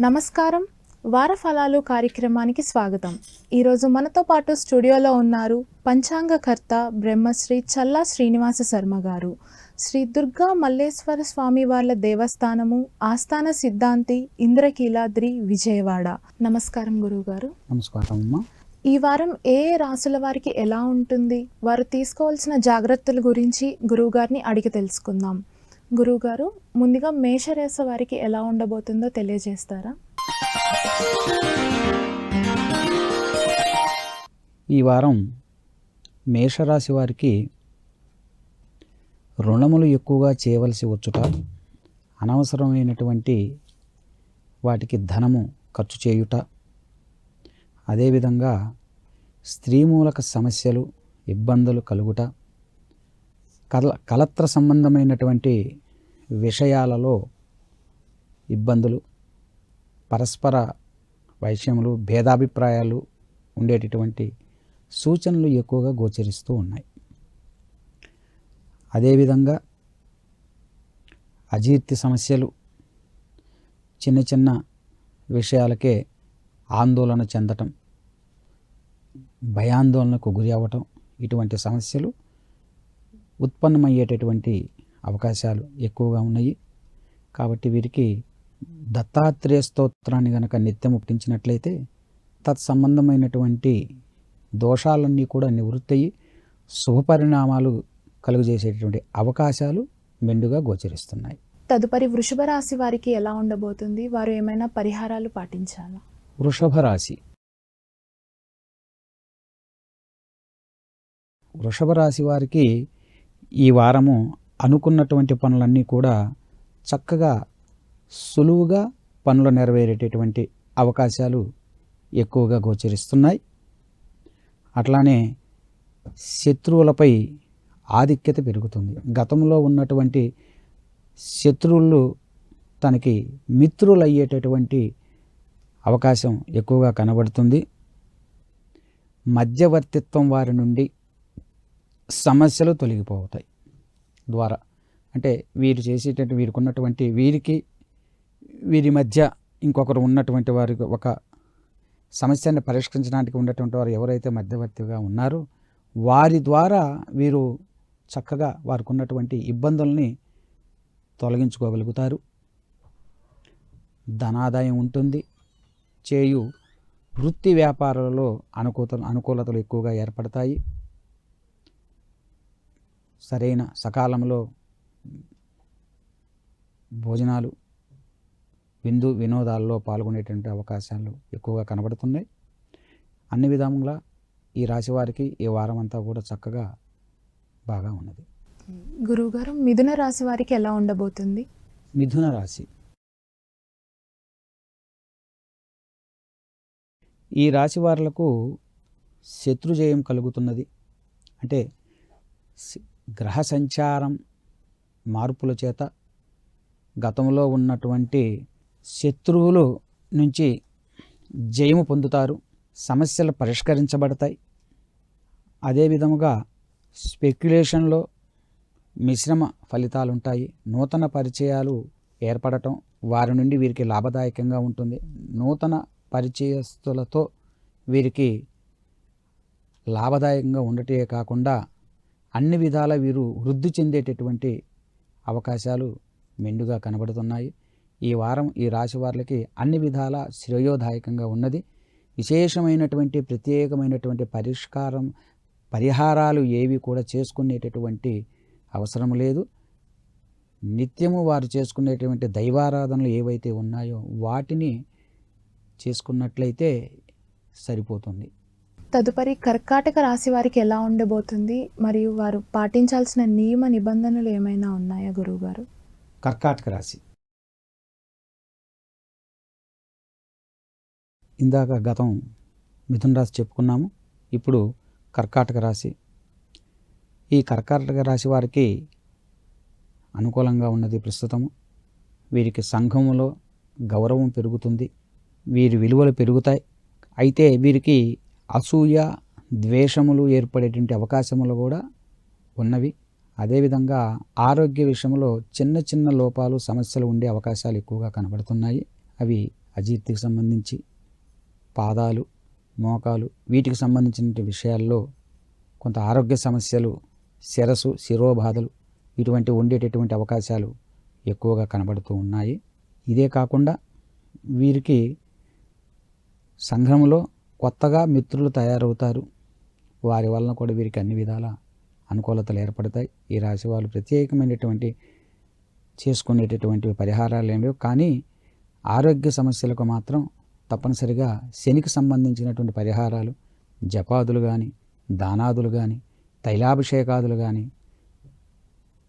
నమస్కారం. వార ఫలాలు కార్యక్రమానికి స్వాగతం. ఈరోజు మనతో పాటు స్టూడియోలో ఉన్నారు పంచాంగకర్త బ్రహ్మశ్రీ చల్లా శ్రీనివాస శర్మ గారు. శ్రీ దుర్గా మల్లేశ్వర స్వామి వాళ్ళ దేవస్థానము ఆస్థాన సిద్ధాంతి ఇంద్రకీలాద్రి విజయవాడ. నమస్కారం గురువుగారు. నమస్కారం అమ్మా. ఈ వారం ఏ ఏ రాసుల వారికి ఎలా ఉంటుంది? వారు తీసుకోవాల్సిన జాగ్రత్తల గురించి గురువుగారిని అడిగి తెలుసుకుందాం. గురువుగారు ముందుగా మేషరేస వారికి ఎలా ఉండబోతుందో తెలియజేస్తారా? ఈ వారం మేషరాశి వారికి రుణములు ఎక్కువగా చేయవలసి వచ్చుట అనవసరమైనటువంటి వాటికి ధనము ఖర్చు చేయుట అదేవిధంగా స్త్రీ మూలక సమస్యలు ఇబ్బందులు కలుగుట కల కలత్ర సంబంధమైనటువంటి విషయాలలో ఇబ్బందులు పరస్పర వైషమ్యములు భేదాభిప్రాయాలు ఉండేటటువంటి సూచనలు ఎక్కువగా గోచరిస్తూ ఉన్నాయి. అదేవిధంగా అజీర్తి సమస్యలు చిన్న చిన్న విషయాలకే ఆందోళన చెందటం భయాందోళనకు గురి అవ్వటం ఇటువంటి సమస్యలు ఉత్పన్నమయ్యేటటువంటి అవకాశాలు ఎక్కువగా ఉన్నాయి. కాబట్టి వీరికి దత్తాత్రేయ స్తోత్రాన్ని గనక నిత్యం పుట్టించినట్లయితే తత్సంబంధమైనటువంటి దోషాలన్నీ కూడా నివృత్తి అయ్యి శుభపరిణామాలు కలుగజేసేటటువంటి అవకాశాలు మెండుగా గోచరిస్తున్నాయి. తదుపరి వృషభ రాశి వారికి ఎలా ఉండబోతుంది? వారు ఏమైనా పరిహారాలు పాటించాలా? వృషభ రాశి. వృషభ రాశి వారికి ఈ వారము అనుకున్నటువంటి పనులన్నీ కూడా చక్కగా సులువుగా పనులు నెరవేరేటటువంటి అవకాశాలు ఎక్కువగా గోచరిస్తున్నాయి. అట్లానే శత్రువులపై ఆధిక్యత పెరుగుతుంది. గతంలో ఉన్నటువంటి శత్రువులు తనకి మిత్రులు అయ్యేటటువంటి అవకాశం ఎక్కువగా కనబడుతుంది. మధ్యవర్తిత్వం వారి నుండి సమస్యలు తొలగిపోతాయి ద్వారా. అంటే వీరు చేసేటటువంటి వీరికి ఉన్నటువంటి వీరికి వీరి మధ్య ఇంకొకరు ఉన్నటువంటి వారికి ఒక సమస్యను పరిష్కరించడానికి ఉన్నటువంటి వారు ఎవరైతే మధ్యవర్తిగా ఉన్నారో వారి ద్వారా వీరు చక్కగా వారికి ఉన్నటువంటి ఇబ్బందుల్ని తొలగించుకోగలుగుతారు. ధనాదాయం ఉంటుంది. చేయు వృత్తి వ్యాపారాలలో అనుకూత అనుకూలతలు ఎక్కువగా ఏర్పడతాయి. సరైన సకాలంలో భోజనాలు విందు వినోదాల్లో పాల్గొనేటువంటి అవకాశాలు ఎక్కువగా కనబడుతున్నాయి. అన్ని విధముగా ఈ రాశి వారికి ఈ వారం అంతా కూడా చక్కగా బాగా ఉన్నది. గురువుగారు మిథున రాశి వారికి ఎలా ఉండబోతుంది? మిథున రాశి. ఈ రాశి వారులకు శత్రుజయం కలుగుతున్నది. అంటే గ్రహ సంచారం మార్పుల చేత గతంలో ఉన్నటువంటి శత్రువులు నుంచి జయము పొందుతారు సమస్యలు పరిష్కరించబడతాయి. అదే విధముగా స్పెక్యులేషన్లో మిశ్రమ ఫలితాలు ఉంటాయి నూతన పరిచయాలు ఏర్పడటం వారి నుండి వీరికి లాభదాయకంగా ఉంటుంది. నూతన పరిచయస్తులతో వీరికి లాభదాయకంగా ఉండటే కాకుండా అన్ని విధాల వీరు వృద్ధి చెందేటటువంటి అవకాశాలు మెండుగా కనబడుతున్నాయి. ఈ వారం ఈ రాశి వారికి అన్ని విధాల శ్రేయోదాయకంగా ఉన్నది. విశేషమైనటువంటి ప్రత్యేకమైనటువంటి పరిష్కారం పరిహారాలు ఏవి కూడా చేసుకునేటటువంటి అవసరం లేదు. నిత్యము వారు చేసుకునేటువంటి దైవారాధనలు ఏవైతే ఉన్నాయో వాటిని చేసుకున్నట్లయితే సరిపోతుంది. తదుపరి కర్కాటక రాశి వారికి ఎలా ఉండబోతుంది? మరియు వారు పాటించాల్సిన నియమ నిబంధనలు ఏమైనా ఉన్నాయా గురువుగారు? కర్కాటక రాశి. ఇందాక గతం మిథున రాశి చెప్పుకున్నాము. ఇప్పుడు కర్కాటక రాశి. ఈ కర్కాటక రాశి వారికి అనుకూలంగా ఉన్నది ప్రస్తుతము. వీరికి సంఘములో గౌరవం పెరుగుతుంది. వీరి విలువలు పెరుగుతాయి. అయితే వీరికి అసూయ ద్వేషములు ఏర్పడేటువంటి అవకాశములు కూడా ఉన్నవి. అదేవిధంగా ఆరోగ్య విషయంలో చిన్న చిన్న లోపాలు సమస్యలు ఉండే అవకాశాలు ఎక్కువగా కనబడుతున్నాయి. అవి అజీర్తికి సంబంధించి పాదాలు మోకాలు వీటికి సంబంధించిన విషయాల్లో కొంత ఆరోగ్య సమస్యలు శిరసు శిరోబాధలు ఇటువంటి ఉండేటటువంటి అవకాశాలు ఎక్కువగా కనబడుతూ ఉన్నాయి. ఇదే కాకుండా వీరికి సంఘంలో కొత్తగా మిత్రులు తయారవుతారు. వారి వలన కూడా వీరికి అన్ని విధాల అనుకూలతలు ఏర్పడతాయి. ఈ రాశి వాళ్ళు ప్రత్యేకమైనటువంటి చేసుకునేటటువంటి పరిహారాలు ఏమిటో కానీ ఆరోగ్య సమస్యలకు మాత్రం తప్పనిసరిగా శనికి సంబంధించినటువంటి పరిహారాలు జపాదులు కానీ దానాదులు కానీ తైలాభిషేకాదులు కానీ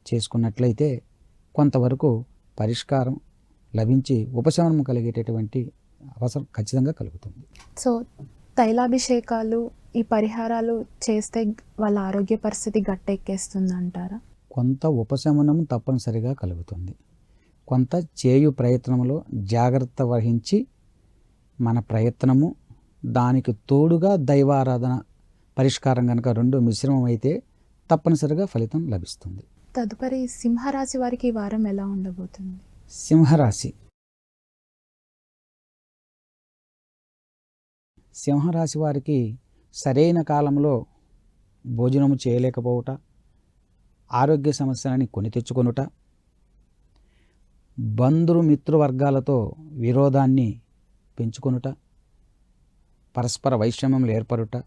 చేసుకున్నట్లయితే కొంతవరకు పరిష్కారం లభించి ఉపశమనం కలిగేటటువంటి అవసరం ఖచ్చితంగా కలుగుతుంది. సో తైలాభిషేకాలు ఈ పరిహారాలు చేస్తే వాళ్ళ ఆరోగ్య పరిస్థితి గట్టెక్కేస్తుంది అంటారా కొంత ఉపశమనం తప్పనిసరిగా కలుగుతుంది. కొంత చేయు ప్రయత్నంలో జాగ్రత్త వహించి మన ప్రయత్నము దానికి తోడుగా దైవారాధన పరిష్కారం కనుక రెండు మిశ్రమం అయితే తప్పనిసరిగా ఫలితం లభిస్తుంది. తదుపరి సింహరాశి వారికి ఈ వారం ఎలా ఉండబోతుంది? సింహరాశి సింహరాశి వారికి సరైన కాలంలో భోజనము చేయలేకపోవుట ఆరోగ్య సమస్యలని కొని తెచ్చుకొనుట బంధు మిత్రువర్గాలతో విరోధాన్ని పెంచుకొనుట పరస్పర వైషమ్యములు ఏర్పడుట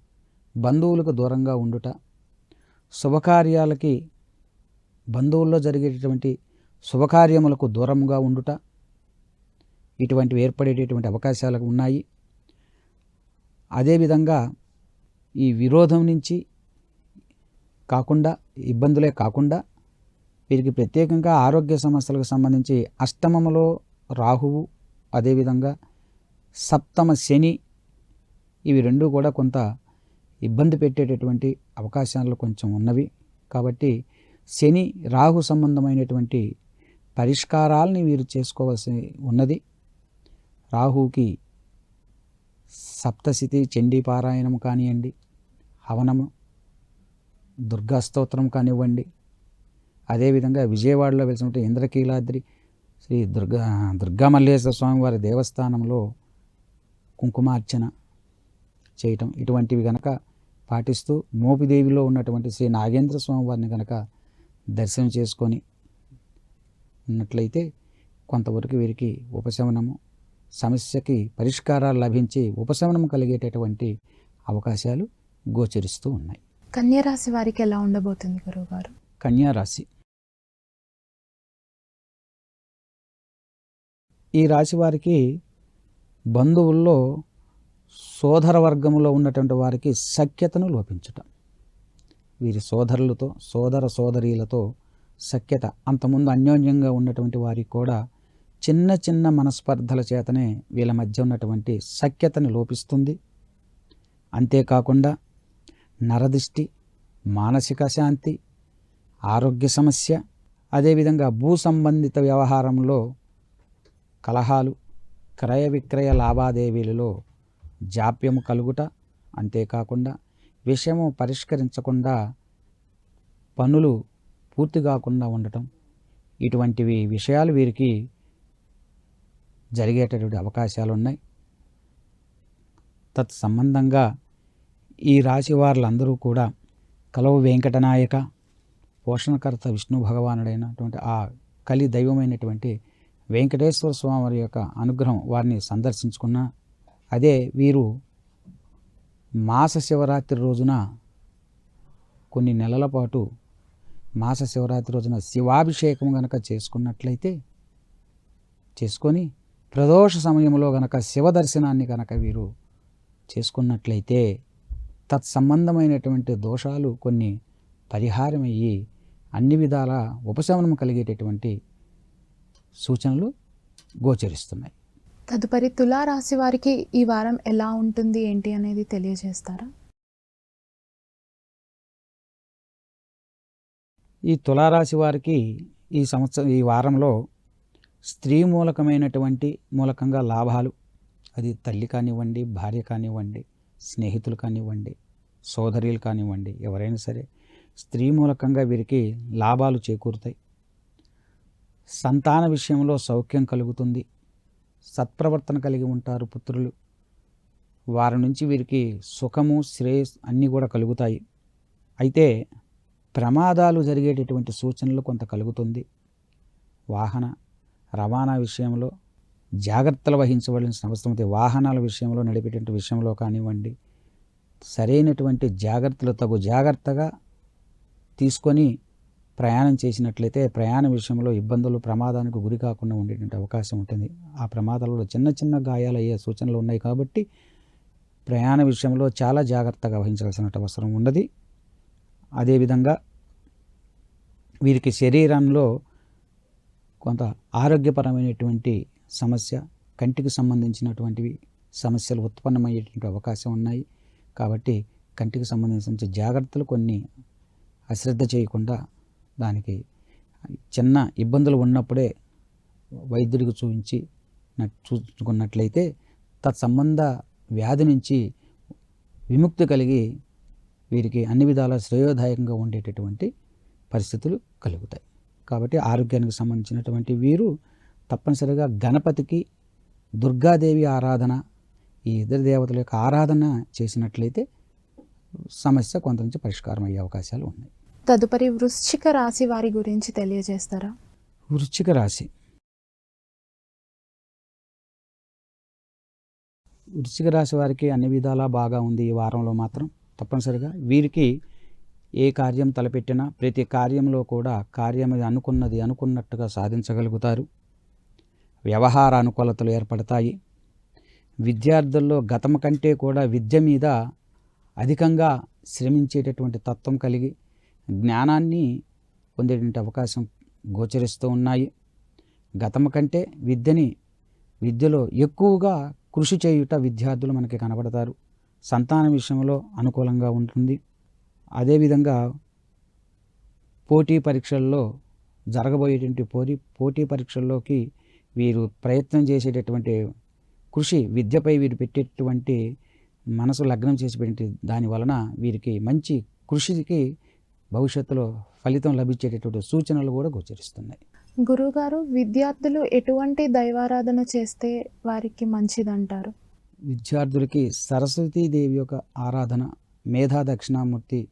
బంధువులకు దూరంగా ఉండుట శుభకార్యాలకి బంధువుల్లో జరిగేటటువంటి శుభకార్యములకు దూరంగా ఉండుట ఇటువంటివి ఏర్పడేటటువంటి అవకాశాలు ఉన్నాయి. అదేవిధంగా ఈ విరోధం నుంచి కాకుండా ఇబ్బందులే కాకుండా వీరికి ప్రత్యేకంగా ఆరోగ్య సమస్యలకు సంబంధించి అష్టమములో రాహువు అదేవిధంగా సప్తమ శని ఇవి రెండు కూడా కొంత ఇబ్బంది పెట్టేటటువంటి అవకాశాలు కొంచెం ఉన్నవి. కాబట్టి శని రాహు సంబంధమైనటువంటి పరిష్కారాలని వీరు చేసుకోవాల్సి ఉన్నది. రాహుకి సప్తశతి చండీ పారాయణం కానివ్వండి హవనము దుర్గా స్తోత్రం కానివ్వండి అదేవిధంగా విజయవాడలో వెలిసినట్టు ఇంద్రకీలాద్రి శ్రీ దుర్గా దుర్గా మల్లేశ్వర స్వామివారి దేవస్థానంలో కుంకుమార్చన చేయటం ఇటువంటివి గనక పాటిస్తూ మోపిదేవిలో ఉన్నటువంటి శ్రీ నాగేంద్ర స్వామి వారిని గనక దర్శనం చేసుకొని ఉన్నట్లయితే కొంతవరకు వీరికి ఉపశమనము సమస్యకి పరిష్కారాలు లభించి ఉపశమనం కలిగేటటువంటి అవకాశాలు గోచరిస్తూ ఉన్నాయి. కన్యా రాశి వారికి ఎలా ఉండబోతుంది గురువుగారు? కన్యా రాశి ఈ రాశి వారికి బంధువుల్లో సోదర వర్గంలో ఉన్నటువంటి వారికి సఖ్యతను లోపించటం. వీరి సోదరులతో సోదర సోదరీలతో సఖ్యత అంతకుముందు అన్యోన్యంగా ఉన్నటువంటి వారికి కూడా చిన్న చిన్న మనస్పర్ధల చేతనే వీళ్ళ మధ్య ఉన్నటువంటి సఖ్యతని లోపిస్తుంది. అంతేకాకుండా నరదిష్టి మానసిక శాంతి ఆరోగ్య సమస్య అదేవిధంగా భూ సంబంధిత వ్యవహారంలో కలహాలు క్రయ విక్రయ లావాదేవీలలో జాప్యము కలుగుట అంతేకాకుండా విషయము పరిష్కరించకుండా పనులు పూర్తి కాకుండా ఉండటం ఇటువంటివి విషయాలు వీరికి జరిగేటటువంటి అవకాశాలు ఉన్నాయి తత్ సంబంధంగా ఈ రాశి వారులందరూ కూడా కలవ వెంకటనాయక పోషణకర్త విష్ణు భగవానుడైనటువంటి ఆ కలి దైవమైనటువంటి వెంకటేశ్వర స్వామి వారి యొక్క అనుగ్రహం వారిని సందర్శించుకున్న అదే వీరు మాస శివరాత్రి రోజున కొన్ని నెలల పాటు మాస శివరాత్రి రోజున శివాభిషేకం కనుక చేసుకున్నట్లయితే చేసుకొని ప్రదోష సమయంలో గనక శివ దర్శనాన్ని గనక వీరు చేసుకున్నట్లయితే తత్సంబంధమైనటువంటి దోషాలు కొన్ని పరిహారమయ్యి అన్ని విధాల ఉపశమనం కలిగేటటువంటి సూచనలు గోచరిస్తున్నాయి. తదుపరి తులారాశి వారికి ఈ వారం ఎలా ఉంటుంది ఏంటి అనేది తెలియజేస్తారా? ఈ తులారాశి వారికి ఈ సంవత్సరం ఈ వారంలో స్త్రీ మూలకమైనటువంటి మూలకంగా లాభాలు. అది తల్లి కానివ్వండి భార్య కానివ్వండి స్నేహితులు కానివ్వండి సోదరులు కానివ్వండి ఎవరైనా సరే స్త్రీ మూలకంగా వీరికి లాభాలు చేకూరుతాయి. సంతాన విషయంలో సౌఖ్యం కలుగుతుంది. సత్ప్రవర్తన కలిగి ఉంటారు పుత్రులు. వారి నుంచి వీరికి సుఖము శ్రేయస్ అన్నీ కూడా కలుగుతాయి. అయితే ప్రమాదాలు జరిగేటటువంటి సూచనలు కొంత కలుగుతుంది. వాహన రవాణా విషయంలో జాగ్రత్తలు వహించవలసిన అవసరం అయితే వాహనాల విషయంలో నడిపేటువంటి విషయంలో కానివ్వండి సరైనటువంటి జాగ్రత్తలు తగు జాగ్రత్తగా తీసుకొని ప్రయాణం చేసినట్లయితే ప్రయాణ విషయంలో ఇబ్బందులు ప్రమాదానికి గురి కాకుండా ఉండేటువంటి అవకాశం ఉంటుంది. ఆ ప్రమాదాలలో చిన్న చిన్న గాయాలు అయ్యే సూచనలు ఉన్నాయి కాబట్టి ప్రయాణ విషయంలో చాలా జాగ్రత్తగా వహించాల్సిన అవసరం ఉన్నది. అదేవిధంగా వీరికి శరీరంలో కొంత ఆరోగ్యపరమైనటువంటి సమస్య కంటికి సంబంధించినటువంటివి సమస్యలు ఉత్పన్నమయ్యేటువంటి అవకాశం ఉన్నాయి. కాబట్టి కంటికి సంబంధించిన జాగ్రత్తలు కొన్ని అశ్రద్ధ చేయకుండా దానికి చిన్న ఇబ్బందులు ఉన్నప్పుడే వైద్యుడికి చూపించి చూసుకున్నట్లయితే తత్సంబంధ వ్యాధి నుంచి విముక్తి కలిగి వీరికి అన్ని విధాల శ్రేయోదాయకంగా ఉండేటటువంటి పరిస్థితులు కలుగుతాయి. కాబట్టి ఆరోగ్యానికి సంబంధించినటువంటి వీరు తప్పనిసరిగా గణపతికి దుర్గాదేవి ఆరాధన ఈ ఇద్దరు దేవతల యొక్క ఆరాధన చేసినట్లయితే సమస్య కొంత నుంచి పరిష్కారం అయ్యే అవకాశాలు ఉన్నాయి. తదుపరి వృశ్చిక రాశి వారి గురించి తెలియజేస్తారా? వృశ్చిక రాశి. వృశ్చిక రాశి వారికి అన్ని విధాలా బాగా ఉంది ఈ వారంలో మాత్రం. తప్పనిసరిగా వీరికి ఏ కార్యం తలపెట్టినా ప్రతి కార్యంలో కూడా కార్యం అది అనుకున్నది అనుకున్నట్టుగా సాధించగలుగుతారు. వ్యవహార అనుకూలతలు ఏర్పడతాయి. విద్యార్థుల్లో గతం కంటే కూడా విద్య మీద అధికంగా శ్రమించేటటువంటి తత్వం కలిగి జ్ఞానాన్ని పొందేటువంటి అవకాశం గోచరిస్తూ ఉన్నాయి. గతం కంటే విద్యని విద్యలో ఎక్కువగా కృషి చేయుట విద్యార్థులు మనకి కనబడతారు. సంతాన విషయంలో అనుకూలంగా ఉంటుంది. అదేవిధంగా పోటీ పరీక్షల్లో జరగబోయేటువంటి పోటీ పోటీ పరీక్షల్లోకి వీరు ప్రయత్నం చేసేటటువంటి కృషి విద్యపై వీరు పెట్టేటువంటి మనసు లగ్నం చేసి పెట్టి దాని వలన వీరికి మంచి కృషికి భవిష్యత్తులో ఫలితం లభించేటటువంటి సూచనలు కూడా గోచరిస్తున్నాయి. గురుగారు విద్యార్థులు ఎటువంటి దైవారాధన చేస్తే వారికి మంచిదంటారు? విద్యార్థులకి సరస్వతీదేవి యొక్క ఆరాధన మేధా దక్షిణామూర్తి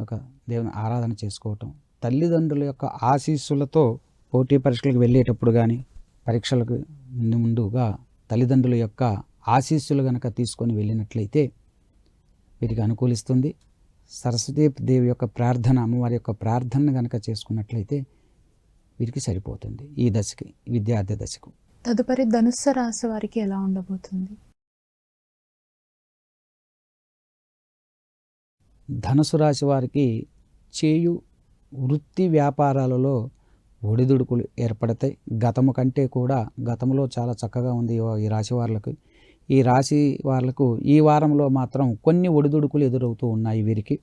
ఒక దేవుని ఆరాధన చేసుకోవటం. తల్లిదండ్రుల యొక్క ఆశీస్సులతో పోటీ పరీక్షలకు వెళ్ళేటప్పుడు కానీ పరీక్షలకు ముందు ముందుగా తల్లిదండ్రుల యొక్క ఆశీస్సులు గనక తీసుకొని వెళ్ళినట్లయితే వీరికి అనుకూలిస్తుంది. సరస్వతీ దేవి యొక్క ప్రార్థన అమ్మవారి యొక్క ప్రార్థన గనక చేసుకున్నట్లయితే వీరికి సరిపోతుంది. ఈ దశకి విద్యార్థి దశకు. తదుపరి ధనుస్సు రాశి వారికి ఎలా ఉండబోతుంది? ధనుసు రాశి వారికి చేయు వృత్తి వ్యాపారాలలో ఒడిదుడుకులు ఏర్పడతాయి. గతము కంటే కూడా గతంలో చాలా చక్కగా ఉంది ఈ రాశి వాళ్ళకి ఈ రాశి వాళ్ళకు ఈ వారంలో మాత్రం కొన్ని ఒడిదుడుకులు ఎదురవుతూ ఉన్నాయి వీరికి.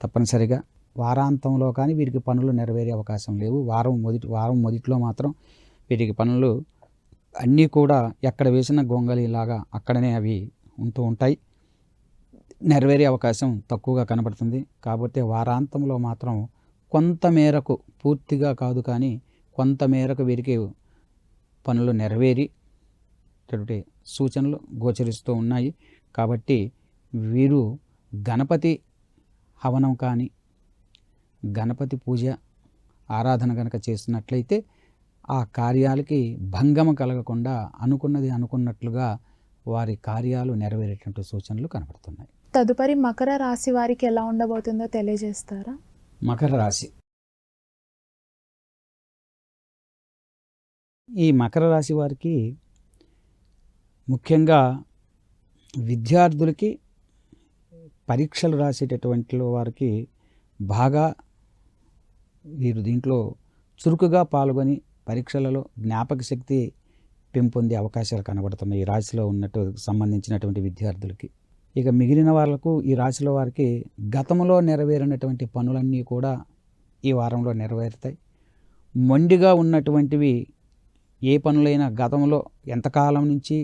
తప్పనిసరిగా వారాంతంలో కానీ వీరికి పనులు నెరవేరే అవకాశం లేవు. వారం మొదటి వారం మొదట్లో మాత్రం వీరికి పనులు అన్నీ కూడా ఎక్కడ వేసిన గొంగళిలాగా అక్కడనే అవి ఉంటూ ఉంటాయి. నెరవేరే అవకాశం తక్కువగా కనబడుతుంది. కాబట్టి వారాంతంలో మాత్రం కొంత మేరకు పూర్తిగా కాదు కానీ కొంతమేరకు వీరికి పనులు నెరవేరి సూచనలు గోచరిస్తూ ఉన్నాయి. కాబట్టి వీరు గణపతి హవనం కానీ గణపతి పూజ ఆరాధన కనుక చేస్తున్నట్లయితే ఆ కార్యాలకి భంగం కలగకుండా అనుకున్నది అనుకున్నట్లుగా వారి కార్యాలు నెరవేరేటువంటి సూచనలు కనబడుతున్నాయి. తదుపరి మకర రాశి వారికి ఎలా ఉండబోతుందో తెలియజేస్తారా? మకర రాశి. ఈ మకర రాశి వారికి ముఖ్యంగా విద్యార్థులకి పరీక్షలు రాసేటటువంటి వారికి బాగా వీరు దీంట్లో చురుకుగా పాల్గొని పరీక్షలలో జ్ఞాపక శక్తి పెంపొందే అవకాశాలు కనబడుతున్నాయి. ఈ రాశిలో ఉన్నట్టు సంబంధించినటువంటి విద్యార్థులకి. ఇక మిగిలిన వాళ్ళకు ఈ రాశిలో వారికి గతంలో నెరవేరినటువంటి పనులన్నీ కూడా ఈ వారంలో నెరవేరుతాయి. మొండిగా ఉన్నటువంటివి ఏ పనులైనా గతంలో ఎంతకాలం నుంచి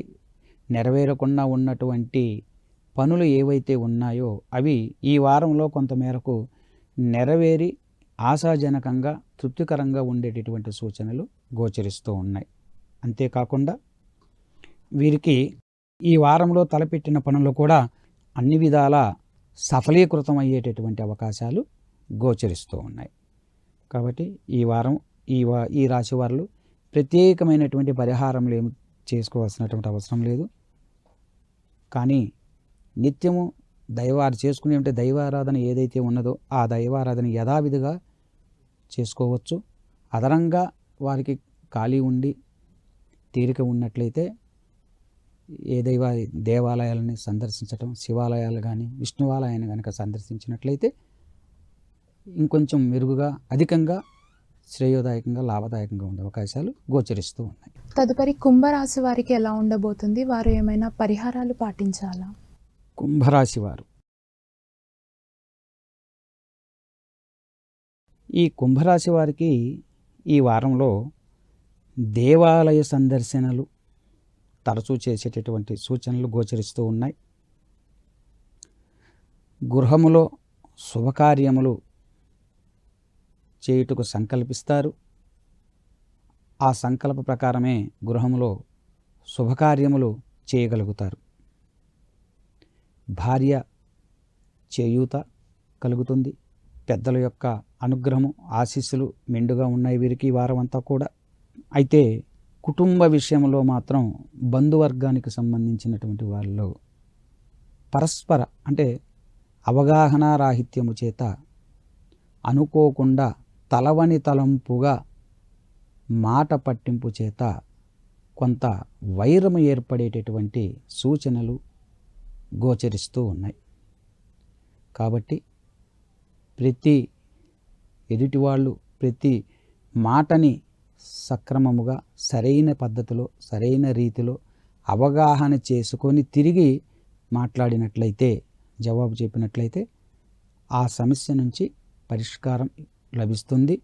నెరవేరకుండా ఉన్నటువంటి పనులు ఏవైతే ఉన్నాయో అవి ఈ వారంలో కొంతమేరకు నెరవేరి ఆశాజనకంగా తృప్తికరంగా ఉండేటటువంటి సూచనలు గోచరిస్తూ ఉన్నాయి. అంతేకాకుండా వీరికి ఈ వారంలో తలపెట్టిన పనులు కూడా అన్ని విధాల సఫలీకృతం అయ్యేటటువంటి అవకాశాలు గోచరిస్తూ ఉన్నాయి. కాబట్టి ఈ వారం ఈ వా ఈ రాశి వారు ప్రత్యేకమైనటువంటి పరిహారములు ఏమి చేసుకోవాల్సినటువంటి అవసరం లేదు. కానీ నిత్యము దైవారు చేసుకునే అంటే దైవారాధన ఏదైతే ఉన్నదో ఆ దైవారాధన యథావిధిగా చేసుకోవచ్చు. అదనంగా వారికి ఖాళీ ఉండి తీరిక ఉన్నట్లయితే ఏ దైవ దేవాలయాలని సందర్శించటం శివాలయాలు కానీ విష్ణువాలయాన్ని కనుక సందర్శించినట్లయితే ఇంకొంచెం మెరుగుగా అధికంగా శ్రేయోదాయకంగా లాభదాయకంగా ఉండే అవకాశాలు గోచరిస్తూ ఉన్నాయి. తదుపరి కుంభరాశి వారికి ఎలా ఉండబోతుంది? వారు ఏమైనా పరిహారాలు పాటించాలా? కుంభరాశి వారు. ఈ కుంభరాశి వారికి ఈ వారంలో దేవాలయ సందర్శనలు తరచూ చేసేటటువంటి సూచనలు గోచరిస్తూ ఉన్నాయి. గృహములో శుభకార్యములు చేయుటకు సంకల్పిస్తారు. ఆ సంకల్ప ప్రకారమే గృహములో శుభకార్యములు చేయగలుగుతారు. భార్య చేయూత కలుగుతుంది. పెద్దల యొక్క అనుగ్రహము ఆశీస్సులు మెండుగా ఉన్నాయి వీరికి వారమంతా వారం అంతా కూడా. అయితే కుటుంబ విషయంలో మాత్రం బంధువర్గానికి సంబంధించినటువంటి వాళ్ళు పరస్పర అంటే అవగాహన రాహిత్యము చేత అనుకోకుండా తలవని తలంపుగా మాట పట్టింపు చేత కొంత వైరము ఏర్పడేటటువంటి సూచనలు గోచరిస్తూ ఉన్నాయి. కాబట్టి ప్రతి ఎదుటివాళ్ళు ప్రతి మాటని సక్రమముగా సరైన పద్ధతిలో సరైన రీతిలో అవగాహన చేసుకొని తిరిగి మాట్లాడినట్లయితే జవాబు చెప్పినట్లయితే ఆ సమస్య నుంచి పరిష్కారం లభిస్తుంది.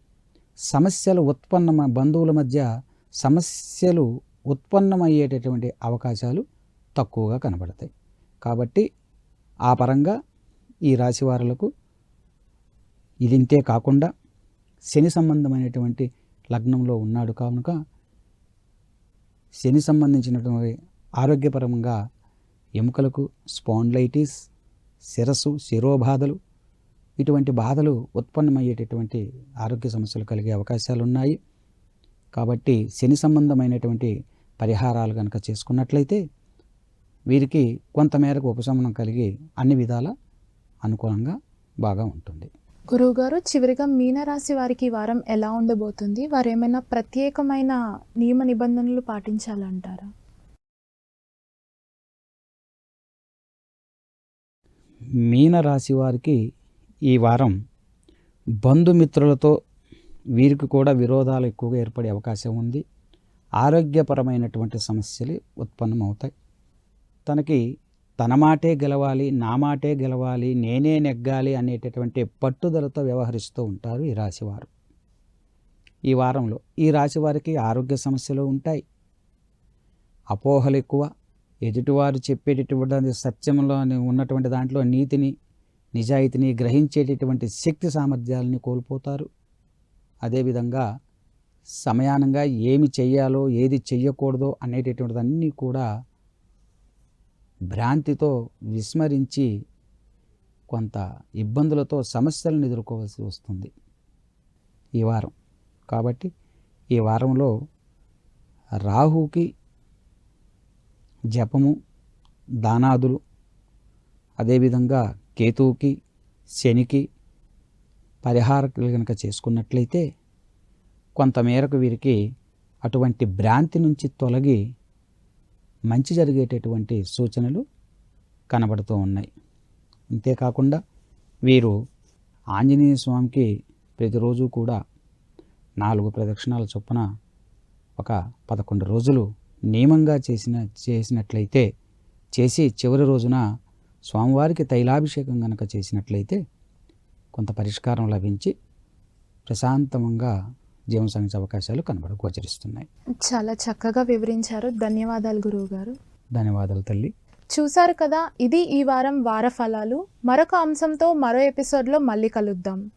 సమస్యలు ఉత్పన్న బంధువుల మధ్య సమస్యలు ఉత్పన్నమయ్యేటటువంటి అవకాశాలు తక్కువగా కనబడతాయి. కాబట్టి ఆ పరంగా ఈ రాశివారులకు ఇదింతే కాకుండా శని సంబంధమైనటువంటి లగ్నంలో ఉన్నాడు. కనుక శని సంబంధించినటువంటి ఆరోగ్యపరంగా ఎముకలకు స్పాండ్లైటిస్ శిరస్సు శిరోబాధలు ఇటువంటి బాధలు ఉత్పన్నమయ్యేటటువంటి ఆరోగ్య సమస్యలు కలిగే అవకాశాలు ఉన్నాయి కాబట్టి శని సంబంధమైనటువంటి పరిహారాలు కనుక చేసుకున్నట్లయితే వీరికి కొంతమేరకు ఉపశమనం కలిగి అన్ని విధాల అనుకూలంగా బాగా ఉంటుంది. గురువుగారు చివరిగా మీనరాశి వారికి వారం ఎలా ఉండబోతుంది? వారు ఏమైనా ప్రత్యేకమైన నియమ నిబంధనలు పాటించాలంటారా? మీనరాశి వారికి ఈ వారం బంధుమిత్రులతో వీరికి కూడా విరోధాలు ఎక్కువగా ఏర్పడే అవకాశం ఉంది. ఆరోగ్యపరమైనటువంటి సమస్యలు ఉత్పన్నమవుతాయి. తనకి తన మాటే గెలవాలి నా మాటే గెలవాలి నేనే నెగ్గాలి అనేటటువంటి పట్టుదలతో వ్యవహరిస్తూ ఉంటారు ఈ రాశివారు. ఈ వారంలో ఈ రాశి వారికి ఆరోగ్య సమస్యలు ఉంటాయి. అపోహలు ఎక్కువ. ఎదుటివారు చెప్పేటటువంటి సత్యంలో ఉన్నటువంటి దాంట్లో నీతిని నిజాయితీని గ్రహించేటటువంటి శక్తి సామర్థ్యాలని కోల్పోతారు. అదేవిధంగా సమయానంగా ఏమి చెయ్యాలో ఏది చెయ్యకూడదో అనేటటువంటిదన్నీ కూడా భ్రాంతితో విస్మరించి కొంత ఇబ్బందులతో సమస్యలను ఎదుర్కోవాల్సి వస్తుంది ఈ వారం. కాబట్టి ఈ వారంలో రాహుకి జపము దానాదులు అదేవిధంగా కేతువుకి శనికి పరిహారాలు కనుక చేసుకున్నట్లయితే కొంతమేరకు వీరికి అటువంటి భ్రాంతి నుంచి తొలగి మంచి జరిగేటటువంటి సూచనలు కనబడుతూ ఉన్నాయి. అంతేకాకుండా వీరు ఆంజనేయ స్వామికి ప్రతిరోజు కూడా నాలుగు ప్రదక్షిణాల చొప్పున ఒక పదకొండు రోజులు నియమంగా చేసిన చేసినట్లయితే చేసి చివరి రోజున స్వామివారికి తైలాభిషేకం కనుక చేసినట్లయితే కొంత పరిష్కారం లభించి ప్రశాంతంగా జీవన సాగించే అవకాశాలు కనబడ గోచరిస్తున్నాయి. చాలా చక్కగా వివరించారు. ధన్యవాదాలు గురువు గారు ధన్యవాదాలు తల్లి. చూశారు కదా ఇది ఈ వారం వార ఫలాలు మరొక అంశంతో మరో ఎపిసోడ్లో మళ్ళీ కలుద్దాం.